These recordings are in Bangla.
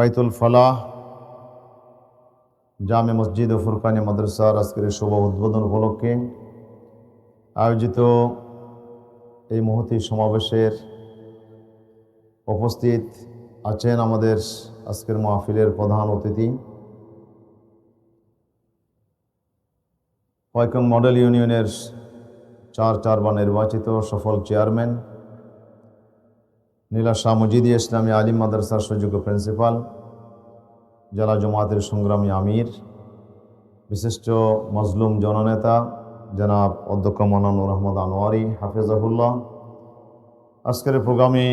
বাইতুল ফলাহ, জামে মসজিদ ও ফুরকানি মাদ্রাসার আজকের শুভ উদ্বোধন উপলক্ষে আয়োজিত এই মহতি সমাবেশের উপস্থিত আছেন আমাদের আজকের মাহফিলের প্রধান অতিথি। পয়কং মডেল ইউনিয়নের চার চারবার নির্বাচিত সফল চেয়ারম্যান নীলা শাহ মুজিদি ইসলামী আলিম মাদ্রাসার সুযোগ্য প্রিন্সিপাল, জেলা জমাতের সংগ্রামী আমির, বিশিষ্ট মজলুম জননেতা জনাব অধ্যক্ষ মনানুর আহমদ আনোয়ারি হাফিজাহুল্লাহ। আজকের প্রোগ্রামে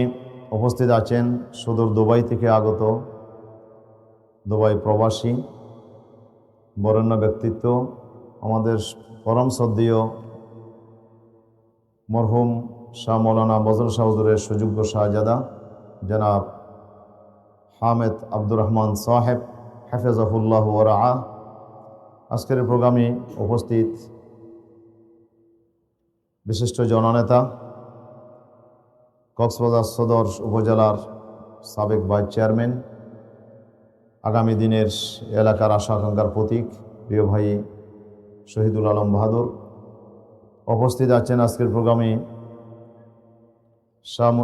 উপস্থিত আছেন সুদূর দুবাই থেকে আগত দুবাই প্রবাসী, বরেণ্য ব্যক্তিত্ব, আমাদের পরম শ্রদ্ধেয় মরহুম শাহ মৌলানা বজল শাহজুরের সুযোগ্য শাহজাদা, জনাব হামেদ আব্দুর রহমান সাহেব, হাফেজাহুল্লাহ ওরা আজকের প্রোগ্রামে উপস্থিত বিশিষ্ট জননেতা, কক্সবাজার সদর উপজেলার সাবেক ভাইস চেয়ারম্যান, আগামী দিনের এলাকার আশা আকাঙ্ক্ষার প্রতীক, প্রিয় ভাই শহীদুল আলম বাহাদুর। উপস্থিত আছেন আজকের প্রোগ্রামে শাহ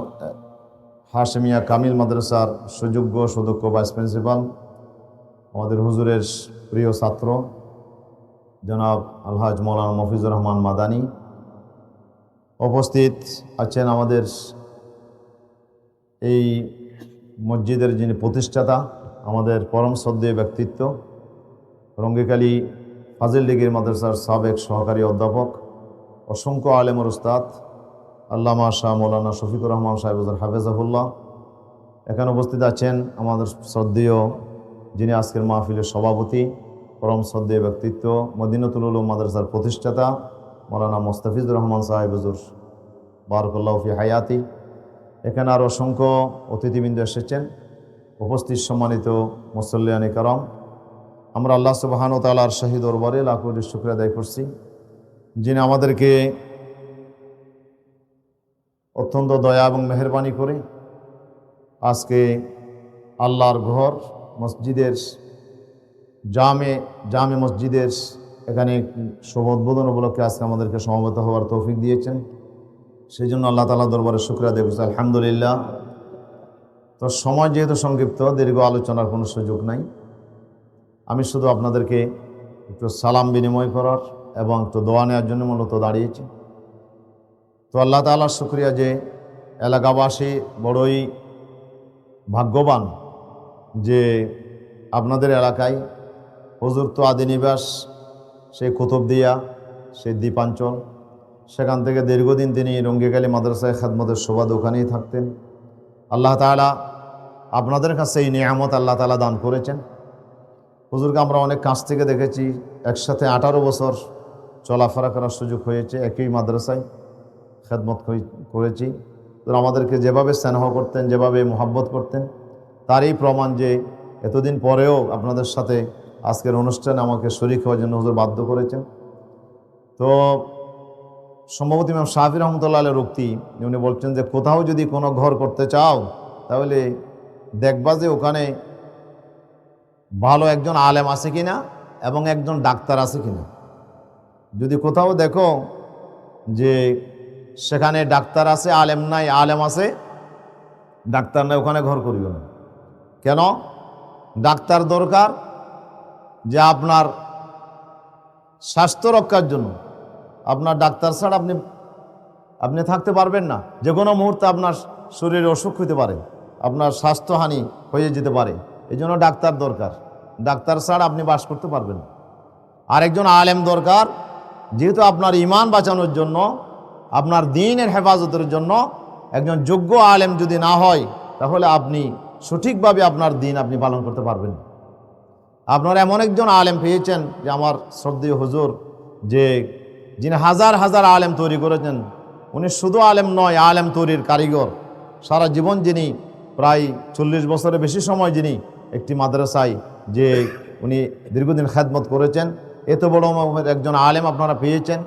হাশমিয়া কামিল মাদ্রাসার সুযোগ্য সুদক্ষ ভাইস প্রিন্সিপাল, আমাদের হুজুরের প্রিয় ছাত্র, জনাব আলহাজ মৌলানা মফিজুর রহমান মাদানি। উপস্থিত আছেন আমাদের এই মসজিদের যিনি প্রতিষ্ঠাতা, আমাদের পরম শ্রদ্ধেয় ব্যক্তিত্ব, রঙ্গিকালী ফাজিল ডিগির মাদ্রাসার সাবেক সহকারী অধ্যাপক, অসংখ্য আলেমর উস্তাদ আল্লামা শাহ মৌলানা শফিকুর রহমান সাহেবুজুর হাফেজাহুল্লাহ। এখানে উপস্থিত আছেন আমাদের শ্রদ্ধেয় যিনি আজকের মাহফিলের সভাপতি, পরম শ্রদ্ধেয় ব্যক্তিত্ব, মদিনতুল মাদ্রাসার প্রতিষ্ঠাতা মৌলানা মোস্তাফিজুর রহমান সাহেবুজুর বারকুল্লাহ ফি হায়াতি। এখানে আর অসংখ্য অতিথিবৃন্দ এসেছেন। উপস্থিত সম্মানিত মুসল্লিয়ানি কারম আমরা আল্লাহ সুবাহান তালার শাহিদ দরবারে লাখুর শুক্রিয়া আদায় করছি। যিনি আমাদেরকে অত্যন্ত দয়া এবং মেহরবানি করে আজকে আল্লাহর ঘর মসজিদের জামে জামে মসজিদের এখানে শুভ উদ্বোধন উপলক্ষে আজকে আমাদেরকে সমবেত হওয়ার তৌফিক দিয়েছেন। সেই জন্য আল্লাহ তালা দরবারে শুক্রিয়া দেখছি আলহামদুলিল্লাহ। তো সময় যেহেতু সংক্ষিপ্ত, দীর্ঘ আলোচনার কোনো সুযোগ নাই। আমি শুধু আপনাদেরকে একটু সালাম বিনিময় করার এবং একটু দোয়া নেওয়ার জন্য মূলত দাঁড়িয়েছি। তো আল্লাহ তালার শুক্রিয়া যে এলাকাবাসী বড়ই ভাগ্যবান যে আপনাদের এলাকায় হজুর তো আদিনিবাস সেই কুতুবদিয়া সেই দ্বীপাঞ্চল, সেখান থেকে দীর্ঘদিন তিনি রঙ্গিকালী মাদ্রাসায় খাদমতের শোভা দোকানেই থাকতেন। আল্লাহ তালা আপনাদের কাছে এই নিয়ামত আল্লাহ তালা দান করেছেন। হুজুরকে আমরা অনেক কাছ থেকে দেখেছি, একসাথে আঠারো বছর চলাফেরা করার সুযোগ হয়েছে একই মাদ্রাসায়। খেদমত করেছি। আমাদেরকে যেভাবে স্নেহ করতেন, যেভাবে মোহাব্বত করতেন, তারই প্রমাণ যে এতদিন পরেও আপনাদের সাথে আজকের অনুষ্ঠানে আমাকে শরিক হওয়ার জন্য হুজুর বাধ্য করেছেন। তো সম্ভবত ইমাম শাহির রহমতুল্লাহ আলের উক্তি, উনি বলছেন যে, কোথাও যদি কোনো ঘর করতে চাও, তাহলে দেখবা যে ওখানে ভালো একজন আলেম আছে কি না এবং একজন ডাক্তার আছে কি না যদি কোথাও দেখো যে সেখানে ডাক্তার আছে, আলেম নাই, আলেম আছে। ডাক্তার নাই, ওখানে ঘর করিও না। কেন? ডাক্তার দরকার যে আপনার স্বাস্থ্য রক্ষার জন্য। আপনার ডাক্তার ছাড়া আপনি আপনি থাকতে পারবেন না। যে কোনো মুহূর্তে আপনার শরীরে অসুখ হতে পারে, আপনার স্বাস্থ্যহানি হয়ে যেতে পারে। এই জন্য ডাক্তার দরকার। ডাক্তার ছাড়া আপনি বাস করতে পারবেন না। আরেকজন আলেম দরকার, যেহেতু আপনার ইমান বাঁচানোর জন্য আপনার দিনের হেফাজতের জন্য একজন যোগ্য আলেম যদি না হয়, তাহলে আপনি সঠিকভাবে আপনার দিন আপনি পালন করতে পারবেন। আপনার এমন একজন আলেম পেয়েছেন যে আমার শ্রদ্ধেয় হুজুর, যে যিনি হাজার হাজার আলেম তৈরি করেছেন। উনি শুধু আলেম নয়, আলেম তৈরির কারিগর। সারা জীবন যিনি প্রায় চল্লিশ বছরের বেশি সময় যিনি একটি মাদ্রাসায়, যে উনি দীর্ঘদিন খেদমত করেছেন। এত বড় একজন আলেম আপনারা পেয়েছেন।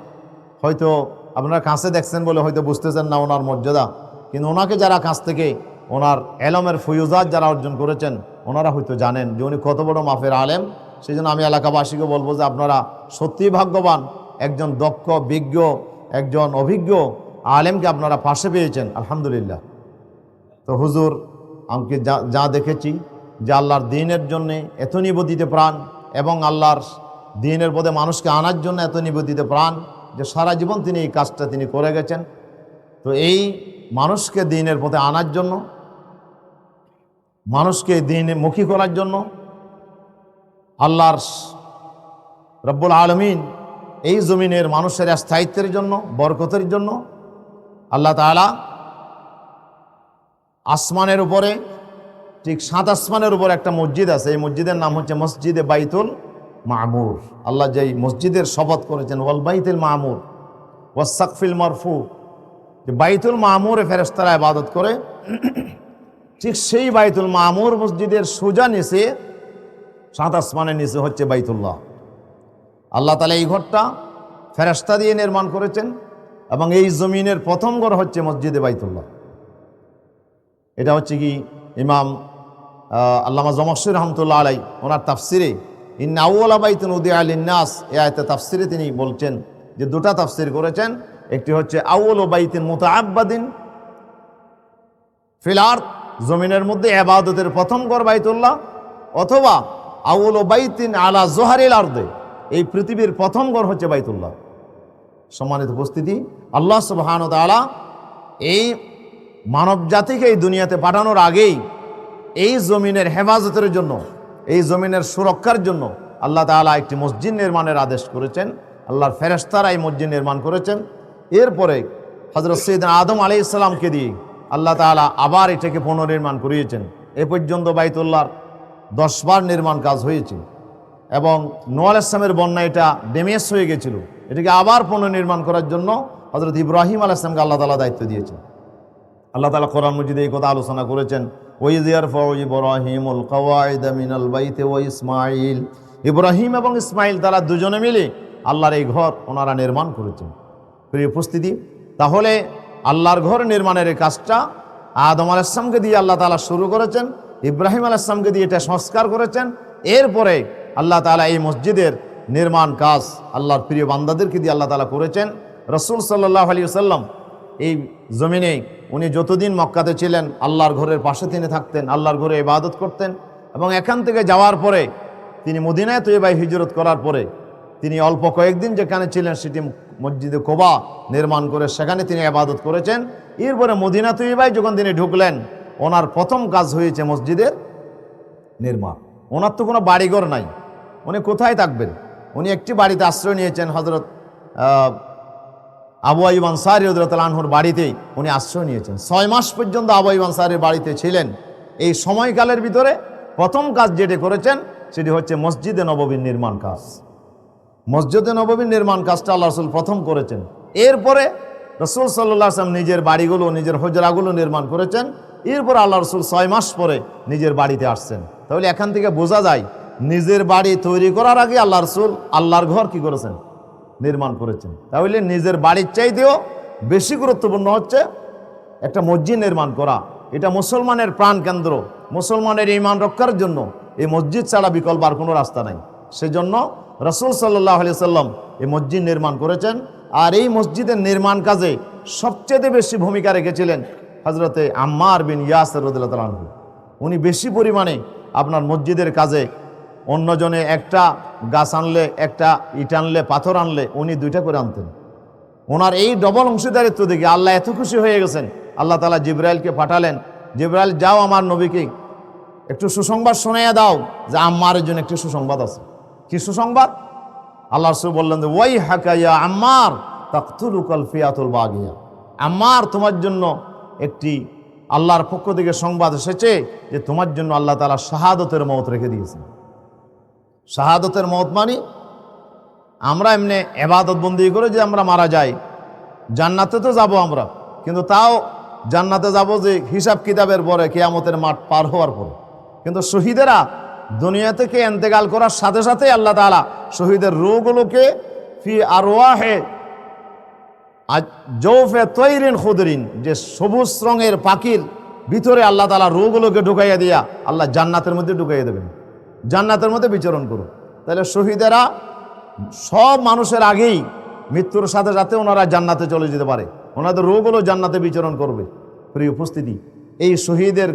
হয়তো আপনারা কাছে দেখছেন বলে হয়তো বুঝতেছেন না ওনার মর্যাদা। কিন্তু ওনাকে যারা কাছ থেকে ওনার এলমের ফয়ুজাত যারা অর্জন করেছেন, ওনারা হয়তো জানেন যে উনি কত বড় মাফের আলেম। সেই জন্য আমি এলাকাবাসীকে বলব যে আপনারা সত্যিই ভাগ্যবান, একজন দক্ষ, বিজ্ঞ, একজন অভিজ্ঞ আলেমকে আপনারা পাশে পেয়েছেন, আলহামদুলিল্লাহ। তো হুজুর আমাকে যা যা দেখেছি যে আল্লাহর দিনের জন্যে এত নিবেদিত প্রাণ এবং আল্লাহর দিনের পদে মানুষকে আনার জন্য এত নিবেদিত প্রাণ যে সারা জীবন তিনি এই কাজটা তিনি করে গেছেন। তো এই মানুষকে দিনের পথে আনার জন্য, মানুষকে দিনে মুখী করার জন্য আল্লাহর রব্বুল আলমিন এই জমিনের মানুষের স্থায়িত্বের জন্য, বরকতের জন্য আল্লাহ তাআলা আসমানের উপরে, ঠিক সাত আসমানের উপর একটা মসজিদ আছে। এই মসজিদের নাম হচ্ছে মসজিদে বাইতুল মামুর। আল্লাহ যেই মসজিদের শপথ করেছেন, ওয়াল বাইতুল মামুর ওয়াসাকফিল মারফু। যে বাইতুল মামুরে ফেরেস্তারা ইবাদত করে, ঠিক সেই বাইতুল মামুর মসজিদের সোজা নিচে, সাত আসমানের নিচে হচ্ছে বাইতুল্লাহ। আল্লাহ তালা এই ঘরটা ফেরেস্তা দিয়ে নির্মাণ করেছেন এবং এই জমিনের প্রথম ঘর হচ্ছে মসজিদে বাইতুল্লাহ। এটা হচ্ছে কি ইমাম আল্লামা জমকসুর রহমতুল্লাহ আলাই ওনার তাফসিরে ইন্না আউ্লা বাইতুন উদি আল এ আয়তে তাফসিরে তিনি বলছেন যে দুটা তাফসির করেছেন। একটি হচ্ছে আউল বাইতিন মুতাআব্বাদিন ফিলার জমিনের মধ্যে এবাদতের প্রথম ঘর বাইতুল্লাহ, অথবা আউল বাইতিন আলা জোহারিল আর্দে, এই পৃথিবীর প্রথম ঘর হচ্ছে বাইতুল্লাহ। সম্মানিত উপস্থিতি, আল্লাহ সুবহান তাআলা এই মানব জাতিকে এই দুনিয়াতে পাঠানোর আগেই এই জমিনের হেফাজতের জন্য এই জমিনের সুরক্ষার জন্য আল্লাহ তাআলা একটি মসজিদ নির্মাণের আদেশ করেছেন। আল্লাহর ফেরেশতারা এই মসজিদ নির্মাণ করেছেন। এরপরে হজরত সৈয়দ আদম আলী ইসলামকে দিয়ে আল্লাহ তাআলা আবার এটাকে পুনর্নির্মাণ করিয়েছেন। এ পর্যন্ত বাইতুল্লাহর দশবার নির্মাণ কাজ হয়েছে এবং নোয়াল ইসলামের বন্যা এটা ড্যামেজ হয়ে গেছিল। এটাকে আবার পুনর্নির্মাণ করার জন্য হজরত ইব্রাহিম আল ইসলামকে আল্লাহ তালা দায়িত্ব দিয়েছেন। আল্লাহ তালা কোরআন মজিদে এই কথা আলোচনা করেছেন বাইতে ইসমাইল ইব্রাহিম এবং ইসমাইল তারা দুজনে মিলে আল্লাহর এই ঘর ওনারা নির্মাণ করেছেন। প্রিয় উপস্থিতি, তাহলে আল্লাহর ঘর নির্মাণের এই কাজটা আদম আল ইসলামকে দিয়ে আল্লাহ তালা শুরু করেছেন, ইব্রাহিম আল ইসলামকে দিয়ে এটা সংস্কার করেছেন। এরপরে আল্লাহ তালা এই মসজিদের নির্মাণ কাজ আল্লাহর প্রিয় বান্দাদেরকে দিয়ে আল্লাহ তালা করেছেন। রসুল সাল্লাহ আলী সাল্লাম এই জমিনে উনি যতদিন মক্কাতে ছিলেন, আল্লাহর ঘরের পাশে তিনি থাকতেন, আল্লাহর ঘরে ইবাদত করতেন এবং এখান থেকে যাওয়ার পরে তিনি মদিনায় তৈবাই হিজরত করার পরে তিনি অল্প কয়েকদিন যেখানে ছিলেন সেটি মসজিদে কোবা নির্মাণ করে সেখানে তিনি আবাদত করেছেন। এরপরে মদিনা তৈবাই যখন তিনি ঢুকলেন, ওনার প্রথম কাজ হয়েছে মসজিদের নির্মাণ। ওনার তো কোনো বাড়িঘর নাই। উনি কোথায় থাকবেন? উনি একটি বাড়িতে আশ্রয় নিয়েছেন হজরত আবু আইব আনসারি আনহুর বাড়িতেই উনি আশ্রয় নিয়েছেন। ছয় মাস পর্যন্ত আবু আইব আনসারির বাড়িতে ছিলেন। এই সময়কালের ভিতরে প্রথম কাজ যেটি করেছেন, সেটি হচ্ছে মসজিদে নববীর নির্মাণ কাজ। মসজিদে নববীর নির্মাণ কাজটা আল্লাহ রসুল প্রথম করেছেন। এরপরে রসুল সাল্লাহ আসলাম নিজের বাড়িগুলো, নিজের হজরাগুলো নির্মাণ করেছেন। এরপর আল্লাহ রসুল ছয় মাস পরে নিজের বাড়িতে আসছেন। তাহলে এখান থেকে বোঝা যায়, নিজের বাড়ি তৈরি করার আগে আল্লাহ রসুল আল্লাহর ঘর কি করেছেন? নির্মাণ করেছেন। তাহলে নিজের বাড়ির চাইতেও বেশি গুরুত্বপূর্ণ হচ্ছে একটা মসজিদ নির্মাণ করা। এটা মুসলমানের প্রাণ কেন্দ্র মুসলমানের ইমান রক্ষার জন্য এই মসজিদ ছাড়া বিকল্প আর কোনো রাস্তা নাই। সেজন্য রসুল সাল্লাহ আলি সাল্লাম এই মসজিদ নির্মাণ করেছেন। আর এই মসজিদের নির্মাণ কাজে সবচেয়ে বেশি ভূমিকা রেখেছিলেন হজরতে আম্মার বিন ইয়াসর রদুল্লাহ উনি বেশি পরিমাণে আপনার মসজিদের কাজে অন্যজনে একটা গাছ আনলে, একটা ইট আনলে, পাথর আনলে, উনি দুইটা করে আনতেন। ওনার এই ডবল অংশীদারিত্ব দেখে আল্লাহ এত খুশি হয়ে গেছেন। আল্লাহ তালা জিব্রাইলকে পাঠালেন, জিব্রাইল, যাও আমার নবীকে একটু সুসংবাদ শোনাইয়া দাও যে আম্মারের জন্য একটি সুসংবাদ আছে। কি সুসংবাদ? আল্লাহ রসুল বললেন যে ওয়াই হাকাইয়া আম্মার তাকতুলুকাল ফিয়াতুল বাগিয়া। আম্মার তোমার জন্য একটি আল্লাহর পক্ষ থেকে সংবাদ এসেছে যে তোমার জন্য আল্লাহ তালা শাহাদতের মত রেখে দিয়েছেন। শাহাদতের মত মানে আমরা এমনি এবাদত বন্দি করে যে আমরা মারা যাই। জান্নাতে তো যাব আমরা, কিন্তু তাও জান্নাতে যাব যে হিসাব কিতাবের পরে কেয়ামতের মাঠ পার হওয়ার পরে। কিন্তু শহীদেরা দুনিয়া থেকে এন্তেকাল করার সাথে সাথে আল্লাহ তালা শহীদের রোগগুলোকে ফি আরোয়াহে জৌফে তৈরিন খুদরিন, যে সবুজ রঙের পাখির ভিতরে আল্লাহ তালা রোগগুলোকে ঢুকাইয়া দিয়া আল্লাহ জান্নাতের মধ্যে ঢুকাইয়া দেবেন। জান্নাতের মধ্যে বিচরণ করুন তাহলে শহীদেরা সব মানুষের আগেই মৃত্যুর সাথে সাথে ওনারা জান্নাতে চলে যেতে পারে। ওনাদের রোগগুলো জান্নাতে বিচরণ করবে। প্রিয় উপস্থিতি, এই শহীদের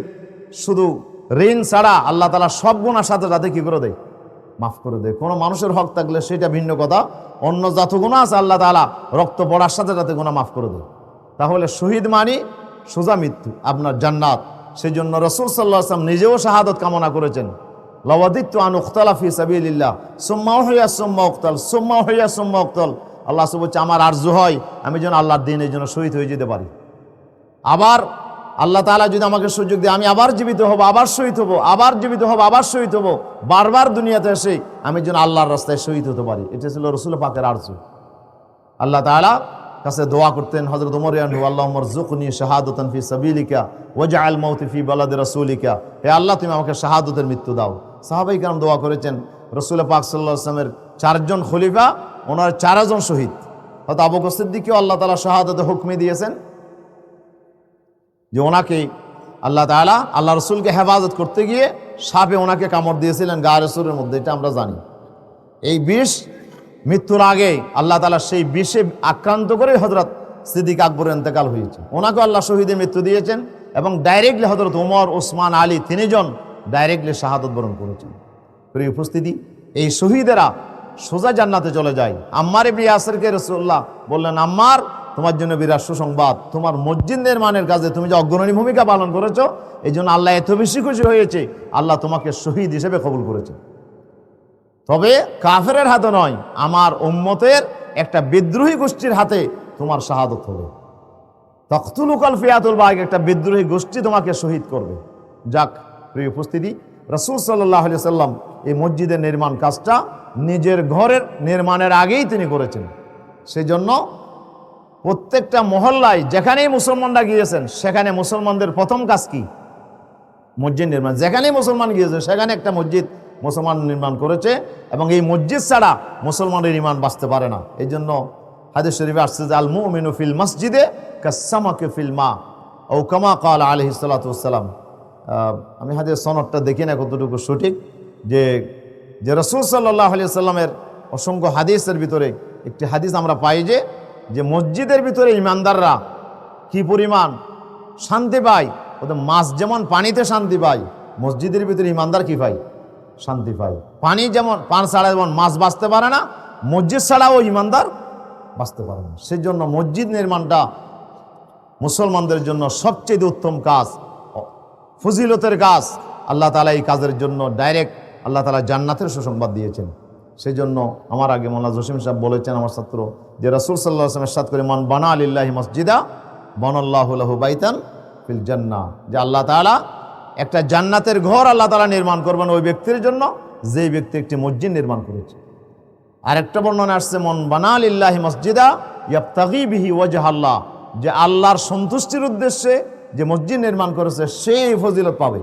শুধু ঋণ ছাড়া আল্লাহ তালা সব গুণার সাথে সাথে কী করে দেয়? মাফ করে দেয়। কোনো মানুষের হক থাকলে সেটা ভিন্ন কথা। অন্য যত গুণা আছে আল্লাহ তালা রক্ত পড়ার সাথে সাথে গুণা মাফ করে দেয়। তাহলে শহীদ মানি সোজা মৃত্যু, আপনার জান্নাত। সেই জন্য রসুল সাল্লাহ আসলাম নিজেও শাহাদত কামনা করেছেন। লওয়াদিত্য আন উখতালা ফি সাবিলিল্লাহ। সুম্মা হইয়া সুম্মা উক্তাল সুম্মা হইয়া সুম্মা উক্তাল আল্লাহ সব বলছে, আমার আরজু হয়, আমি যেন আল্লাহর দিনের জন্য শহীদ হয়ে যেতে পারি। আবার আল্লাহ তাআলা যদি আমাকে সুযোগ দেয়, আমি আবার জীবিত হব, আবার শহীদ হব, আবার জীবিত হব, আবার শহীদ হব। বারবার দুনিয়াতে এসে আমি যেন আল্লাহর রাস্তায় শহীদ হতে পারি। এটা ছিল রসুল পাকের আরজু। আল্লাহ তাআলা কাছে দোয়া করতেন হজরত উমর ইয়ানহু আল্লাহ উমর জুকনি শাহাদতান ফি সাবিলিকা ওয়াজা আল মাউতি ফি বালাদ রাসূলিকা। হে আল্লাহ, তুমি আমাকে শাহাদতের মৃত্যু দাও। সাহাবাই কালাম দোয়া করেছেন, রসুল পাক সাল্লাহ আসলামের চারজন খলিফা, ওনার চারজন শহীদ। হয়তো আবু সিদ্দিককেও আল্লাহ তালা শাহাদতে হুকমে দিয়েছেন যে ওনাকে আল্লাহ তাআলা, আল্লাহ রসুলকে হেফাজত করতে গিয়ে সাপে ওনাকে কামড় দিয়েছিলেন গা রসুলের মধ্যে, এটা আমরা জানি। এই বিষ মৃত্যুর আগে আল্লাহ তালা সেই বিষে আক্রান্ত করে হজরত সিদ্দিক আকবরের ইন্তেকাল হয়েছে। ওনাকে আল্লাহ শহীদে মৃত্যু দিয়েছেন এবং ডাইরেক্টলি হজরত ওমর, ওসমান, আলী তিনজন ডাইরেক্টলি শাহাদত বরণ করেছেন। প্রিয় উপস্থিতি, এই শহীদেরা সোজা জান্নাতে চলে যায়। আম্মার ইবনে ইয়াসিরকে রসুল্লাহ বললেন, আম্মার, তোমার জন্য বিরাট সুসংবাদ। তোমার মসজিদ নির্মাণের কাজে তুমি যে অগ্রণী ভূমিকা পালন করেছ, এই জন্য আল্লাহ এত বেশি খুশি হয়েছে। আল্লাহ তোমাকে শহীদ হিসেবে কবুল করেছে তবে কাফেরের হাতে নয়, আমার উম্মতের একটা বিদ্রোহী গোষ্ঠীর হাতে তোমার শাহাদত হবে। তখতুলুকাল ফিয়াতুল বাগ একটা বিদ্রোহী গোষ্ঠী তোমাকে শহীদ করবে। যাক প্রিয় উপস্থিতি, রসুল সাল্লাহ সাল্লাম এই মসজিদের নির্মাণ কাজটা নিজের ঘরের নির্মাণের আগেই তিনি করেছেন। সেই জন্য প্রত্যেকটা মহল্লায় যেখানেই মুসলমানরা গিয়েছেন, সেখানে মুসলমানদের প্রথম কাজ কি? মসজিদ নির্মাণ। যেখানেই মুসলমান গিয়েছে সেখানে একটা মসজিদ মুসলমান নির্মাণ করেছে এবং এই মসজিদ ছাড়া মুসলমানের ইমান বাঁচতে পারে না। এই জন্য হাদিস শরীফে আসছে আল মুমিনু ফিল মসজিদে কাসামাকে ফিল মা ও কামা কাল আলহি সালাতাম আমি হাদিস সনদটা দেখি না কতটুকু সঠিক, যে যে রসুল সাল্লাহ আলি সাল্লামের অসংখ্য হাদিসের ভিতরে একটি হাদিস আমরা পাই যে যে মসজিদের ভিতরে ইমানদাররা কি পরিমাণ শান্তি পায়, ওদের মাছ যেমন পানিতে শান্তি পায়, মসজিদের ভিতরে ইমানদার কি পায়? শান্তি পায়। পানি যেমন, পান ছাড়া যেমন মাছ বাঁচতে পারে না, মসজিদ ছাড়াও ইমানদার বাঁচতে পারে না। সেই জন্য মসজিদ নির্মাণটা মুসলমানদের জন্য সবচেয়ে উত্তম কাজ। ফজিলতের কাজ আল্লাহ তালা এই কাজের জন্য ডাইরেক্ট আল্লাহ তালা জান্নাতের সুসংবাদ দিয়েছেন। সেই জন্য আমার আগে মোল্লা জসিম সাহেব বলেছেন, আমার ছাত্র, যে রাসুল সাল্লাহ আসলামের সাথ করে, মন বানা আলিল্লাহি মসজিদা বনল্লাহুল্লাহ বাইতান ফিল জান্না যে আল্লাহ তালা একটা জান্নাতের ঘর আল্লাহ তালা নির্মাণ করবেন ওই ব্যক্তির জন্য, যেই ব্যক্তি একটি মসজিদ নির্মাণ করেছে। আরেকটা বর্ণনা আসছে, মন বানাল ইল্লাহি মসজিদা, ইয়াবতাগি বিহি ওয়াজহ আল্লাহ। যে আল্লাহর সন্তুষ্টির উদ্দেশ্যে যে মসজিদ নির্মাণ করেছে, সেই ফজিলত পাবে।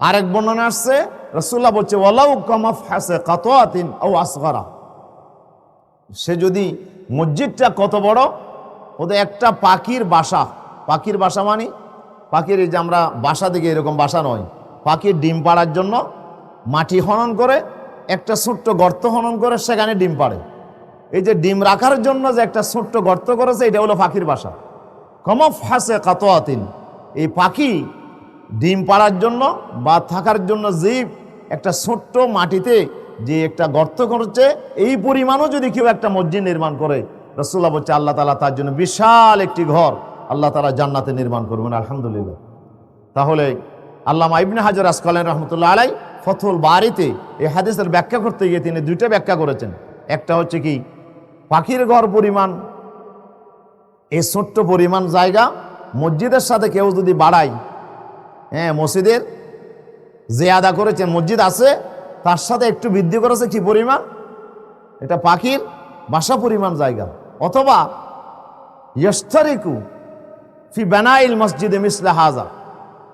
আরেক বর্ণনা আসছে রসুল্লাহ বলছে, ওয়ালাউ কামাফ হাসে কাতোয়াতিন ও আসগরা। সে যদি মসজিদটা কত বড়? ওদের একটা পাখির বাসা। পাখির বাসা মানে? পাখির এই যে আমরা বাসা দিকে এরকম বাসা নয়। পাখির ডিম পাড়ার জন্য মাটি খনন করে, একটা ছোট্ট গর্ত খনন করে, সেখানে ডিম পাড়ে। এই যে ডিম রাখার জন্য যে একটা ছোট্ট গর্ত করেছে, এটা হলো পাখির বাসা। কমফ হাসে কাতোয়াতিন। এই পাখি ডিম পাড়ার জন্য বা থাকার জন্য জীব একটা ছোট্ট মাটিতে যে একটা গর্ত করছে, এই পরিমাণও যদি কেউ একটা মসজিদ নির্মাণ করে রসুল্লাহ বলছে আল্লাহ তালা তার জন্য বিশাল একটি ঘর আল্লাহ তালা জান্নাতে নির্মাণ করবেন, আলহামদুলিল্লাহ। তাহলে আল্লাহ ইবনে হাজার আসকালেন রহমতুল্লাহ আলাই ফথুল বাড়িতে এই হাদিসের ব্যাখ্যা করতে গিয়ে তিনি দুইটা ব্যাখ্যা করেছেন। একটা হচ্ছে কি, পাখির ঘর পরিমাণ এই ছোট্ট পরিমাণ জায়গা মসজিদের সাথে কেউ যদি বাড়ায় হ্যাঁ মসজিদের যে আদা করেছে মসজিদ আছে, তার সাথে একটু বৃদ্ধি করেছে কি পরিমাণ? এটা পাখির বাসা পরিমাণ জায়গা। অথবা ইয়স্তারিকু ফি বেনাইল মসজিদে মিসলা হাজা।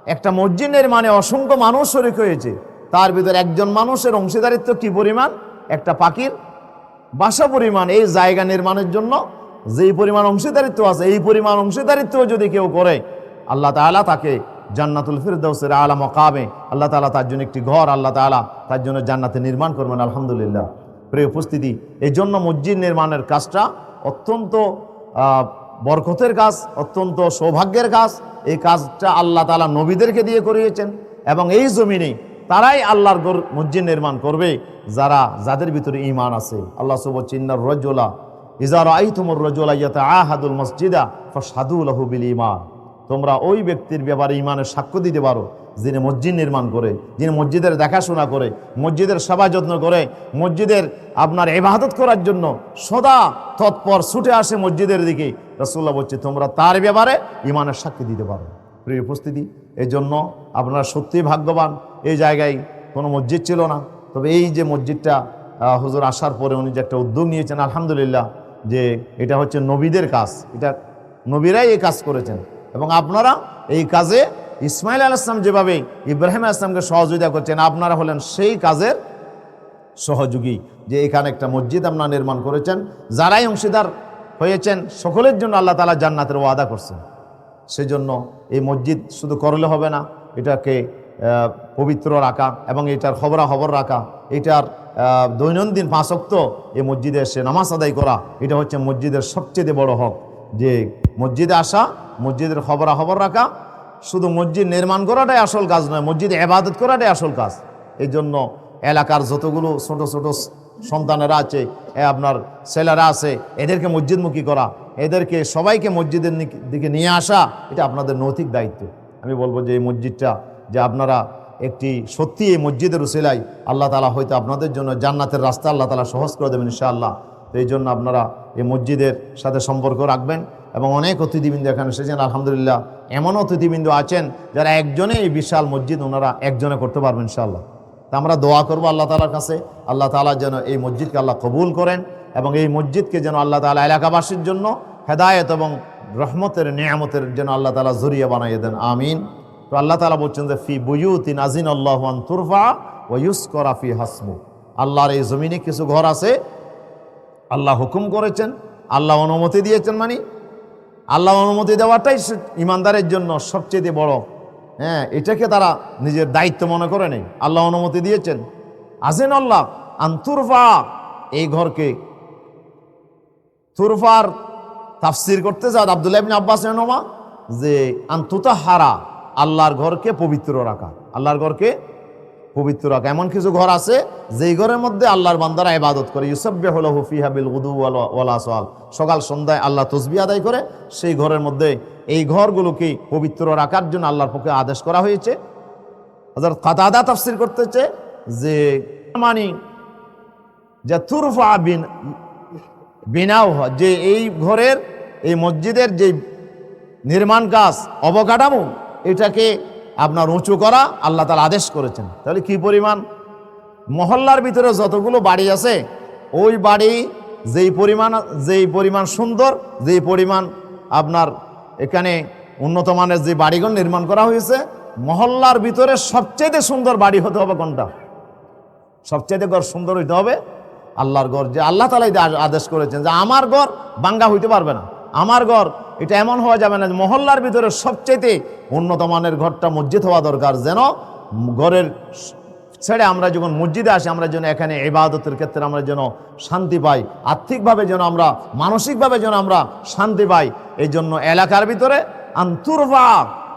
একটা মসজিদ নির্মাণে অসংখ্য মানুষ শরিক হয়েছে। তার ভিতরে একজন মানুষের অংশীদারিত্ব কি পরিমাণ? একটা পাখির বাসা পরিমাণ এই জায়গা নির্মাণের জন্য যেই পরিমাণ অংশীদারিত্ব আছে, এই পরিমাণ অংশীদারিত্ব যদি কেউ করে, আল্লাহ তাআলা তাকে জান্নাতুল ফিরদৌসের আলা মকামে, আল্লাহ তালা তার জন্য একটি ঘর, আল্লাহ তালা তার জন্য জান্নাতে নির্মাণ করবেন, আলহামদুলিল্লাহ। প্রিয় উপস্থিতি এই জন্য মসজিদ নির্মাণের কাজটা অত্যন্ত বরকতের কাজ, অত্যন্ত সৌভাগ্যের কাজ। এই কাজটা আল্লাহ তালা নবীদেরকে দিয়ে করিয়েছেন এবং এই জমিনে তারাই আল্লাহর মসজিদ নির্মাণ করবে যারা, যাদের ভিতরে ইমান আছে। আল্লাহ সুব চিন্নার রজোলা ইজার আই তুমর রজোলা ইয়াতে আহাদুল মসজিদা ফাসাদুল বিল ইমান তোমরা ওই ব্যক্তির ব্যাপারে ইমানের সাক্ষ্য দিতে পারো, যিনি মসজিদ নির্মাণ করে, যিনি মসজিদের দেখাশোনা করে, মসজিদের সেবা যত্ন করে, মসজিদের আপনার ইবাদত করার জন্য সদা তৎপর ছুটে আসে মসজিদের দিকে। রসুল্লাহ বলছে, তোমরা তার ব্যাপারে ইমানের সাক্ষী দিতে পারো। প্রিয় উপস্থিতি এই জন্য আপনারা সত্যিই ভাগ্যবান, এই জায়গায় কোনো মসজিদ ছিল না। তবে এই যে মসজিদটা হুজুর আসার পরে উনি যে একটা উদ্যোগ নিয়েছেন, আলহামদুলিল্লাহ যে এটা হচ্ছে নবীদের কাজ। এটা নবীরাই এই কাজ করেছেন। এবং আপনারা এই কাজে ইসমাইল আল ইসলাম যেভাবে ইব্রাহিম আল ইসলামকে সহযোগিতা করছেন, আপনারা হলেন সেই কাজের সহযোগী যে এখানে একটা মসজিদ আপনারা নির্মাণ করেছেন, যারাই অংশীদার হয়েছেন, সকলের জন্য আল্লাহ তালা জান্নাতের ওয়াদা করছেন। সেজন্য এই মসজিদ শুধু করলে হবে না, এটাকে পবিত্র রাখা এবং এটার খবরা খবর রাখা, এটার দৈনন্দিন পাঁচক্ত এই মসজিদে এসে নামাজ আদায় করা, এটা হচ্ছে মসজিদের সবচেয়ে বড় হক। যে মসজিদে আসা, মসজিদের খবরা খবর রাখা, শুধু মসজিদ নির্মাণ করাটাই আসল কাজ নয়, মসজিদে এবাদত করাটাই আসল কাজ। এই জন্য এলাকার যতগুলো ছোট ছোট সন্তানেরা আছে আপনার ছেলেরা আছে, এদেরকে মসজিদমুখী করা, এদেরকে সবাইকে মসজিদের দিকে নিয়ে আসা, এটা আপনাদের নৈতিক দায়িত্ব। আমি বলব যে এই মসজিদটা, যে আপনারা একটি সত্যি এই মসজিদের উসিলাই আল্লাহ তালা হয়তো আপনাদের জন্য জান্নাতের রাস্তা আল্লাহ তালা সহজ করে দেবেন ইনশাআল্লাহ। তো এই জন্য আপনারা এই মসজিদের সাথে সম্পর্ক রাখবেন এবং অনেক অতিথিবৃন্দ এখানে এসেছেন, আলহামদুলিল্লাহ। এমন অতিথিবৃন্দ আছেন যারা একজনে এই বিশাল মসজিদ ওনারা একজনে করতে পারবেন ইনশাআল্লাহ। তা আমরা দোয়া করব আল্লাহ তালার কাছে, আল্লাহ তালা যেন এই মসজিদকে আল্লাহ কবুল করেন এবং এই মসজিদকে যেন আল্লাহ তালা এলাকাবাসীর জন্য হেদায়েত এবং রহমতের নিয়ামতের যেন আল্লাহ তালা জরিয়া বানাইয়ে দেন, আমিন। তো আল্লাহ তালা বলছেন যে, ফি বুয়ুতিন আজিন আল্লাহান তুরফা ও ইউস করা ফি হাসমু। আল্লাহর এই জমিনে কিছু ঘর আছে, আল্লাহ হুকুম করেছেন, আল্লাহ অনুমতি দিয়েছেন মানে আল্লাহ অনুমতি দেওয়াটাই ইমানদারের জন্য সবচেয়ে বড়। হ্যাঁ এটাকে তারা নিজের দায়িত্ব মনে করে নেই। আল্লাহ অনুমতি দিয়েছেন আসেন আল্লাহ আন্তুরফা এই ঘরকে তুরফার তাফসির করতে চান আবদুল্লাহ আব্বাস নমা যে আন্তুতা হারা আল্লাহর ঘরকে পবিত্র রাখা। আল্লাহর ঘরকে পবিত্র রাখা। এমন কিছু ঘর আছে, যেই ঘরের মধ্যে আল্লাহর বান্দারা ইবাদত করে। ইউসব্বে হল হুফিহা বিল উদু সকাল, সন্ধ্যায় আল্লাহ তসবি আদায় করে, সেই ঘরের মধ্যে এই ঘরগুলোকে পবিত্র রাখার জন্য আল্লাহর পক্ষে আদেশ করা হয়েছে। হাজার কাতাদা তাফসির করতেছে যে, মানি যে তুরফা বিন, বিনাও যে এই ঘরের, এই মসজিদের যে নির্মাণ কাজ, অবকাঠামো এটাকে আপনার উঁচু করা, আল্লাহ তালা আদেশ করেছেন। তাহলে কি পরিমাণ? মহল্লার ভিতরে যতগুলো বাড়ি আছে, ওই বাড়ি যেই পরিমাণ যেই পরিমাণ সুন্দর, যেই পরিমাণ আপনার এখানে উন্নত মানের যে বাড়িঘর নির্মাণ করা হয়েছে, মহল্লার ভিতরে সবচেয়ে সুন্দর বাড়ি হতে হবে কোনটা? সবচেয়ে ঘর সুন্দর হইতে হবে আল্লাহর ঘর, যে আল্লাহ তালাই আদেশ করেছেন যে আমার ঘর বাঙ্গা হইতে পারবে না। আমার ঘর, এটা এমন হওয়া যাবে না মহল্লার ভিতরে সবচেয়ে উন্নত মানের ঘরটা মসজিদ হওয়া দরকার। যেন ঘরের ছেড়ে আমরা যখন মসজিদে আসি, আমরা যেন এখানে ইবাদতের ক্ষেত্রে আমরা যেন শান্তি পাই, আর্থিকভাবে যেন আমরা, মানসিকভাবে যেন আমরা শান্তি পাই এই জন্য এলাকার ভিতরে আন্তর্ভা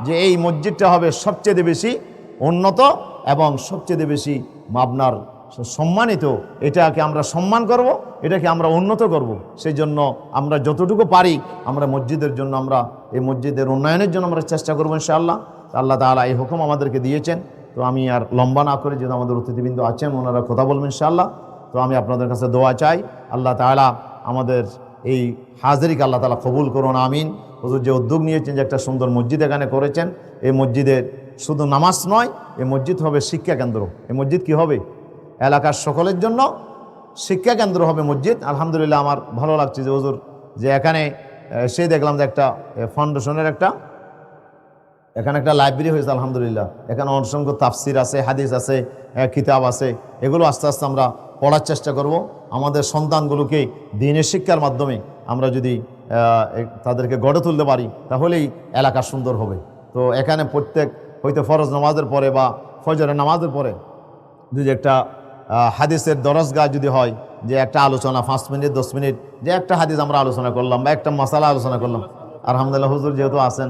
যে এই মসজিদটা হবে সবচেয়ে বেশি উন্নত এবং সবচেয়ে বেশি আপনার সম্মানিত, এটাকে আমরা সম্মান করব, এটাকে আমরা উন্নত করব। সেই জন্য আমরা যতটুকু পারি, আমরা মসজিদের জন্য আমরা, এই মসজিদের উন্নয়নের জন্য আমরা চেষ্টা করব ইনশাআল্লাহ। আল্লাহ তাআলা এই হুকুম আমাদেরকে দিয়েছেন। তো আমি আর লম্বা না করে, যেহেতু আমাদের অতিথিবৃন্দ আছেন, ওনারা কথা বলবেন ইনশাআল্লাহ। তো আমি আপনাদের কাছে দোয়া চাই, আল্লাহ তাআলা আমাদের এই হাজারিকে আল্লাহ তালা কবুল করুন, আমিন। হুজুর যে উদ্যোগ নিয়েছেন যে একটা সুন্দর মসজিদ এখানে করেছেন, এই মসজিদের শুধু নামাজ নয়, এই মসজিদ হবে শিক্ষা কেন্দ্র। এই মসজিদ কি হবে? এলাকার সকলের জন্য শিক্ষা কেন্দ্র হবে মসজিদ। আলহামদুলিল্লাহ আমার ভালো লাগছে যে হুজুর, যে এখানে সে দেখলাম যে একটা ফাউন্ডেশনের একটা, এখানে একটা লাইব্রেরি হয়েছে, আলহামদুলিল্লাহ। এখানে অসংখ্য তাফসির আছে, হাদিস আছে কিতাব আছে। এগুলো আস্তে আস্তে আমরা পড়ার চেষ্টা করব। আমাদের সন্তানগুলোকে দিনের শিক্ষার মাধ্যমে আমরা যদি তাদেরকে গড়ে তুলতে পারি, তাহলেই এলাকা সুন্দর হবে। তো এখানে প্রত্যেক হয়তো ফরজ নামাজের পরে বা ফজরের নামাজের পরে যদি একটা হাদিসের দরজগা যদি হয়, যে একটা আলোচনা পাঁচ মিনিট, দশ মিনিট, যে একটা হাদিস আমরা আলোচনা করলাম বা একটা মশালা আলোচনা করলাম, আলহামদুলিল্লাহ হুজুর যেহেতু আছেন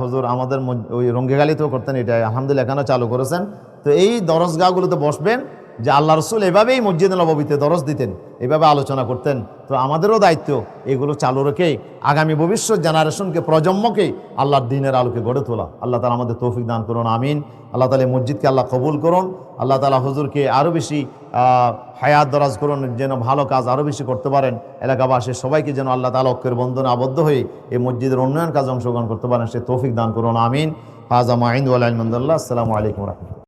হুজুর আমাদের ওই রঙ্গিগালিতেও করতেন এটা আলহামদুলিল্লাহ এখানেও চালু করেছেন? তো এই দরজগাগুলোতে বসবেন যে আল্লাহ রসুল এভাবেই মসজিদ নবীতে দরজ দিতেন, এভাবে আলোচনা করতেন। তো আমাদেরও দায়িত্ব এগুলো চালু রেখে আগামী ভবিষ্যৎ জেনারেশনকে, প্রজন্মকে আল্লাহর দিনের আলোকে গড়ে তোলা। আল্লাহ তালা আমাদের তৌফিক দান করুন, আমিন। আল্লাহ তালা মসজিদকে আল্লাহ কবুল করুন। আল্লাহ তালা হুজুরকে আরও বেশি হায়াত দরাজ করুন, যেন ভালো কাজ আরও বেশি করতে পারেন। এলাকাবাসীর সবাইকে যেন আল্লাহ তালা অক্ষের বন্ধনে আবদ্ধ হয়ে এই মসজিদের উন্নয়ন কাজে অংশগ্রহণ করতে পারেন, সে তৌফিক দান করুন, আমিন। হাজা মাইন্দ আলমদুল্লাহ আসসালামু আলাইকুম রহমতুল্লাহ।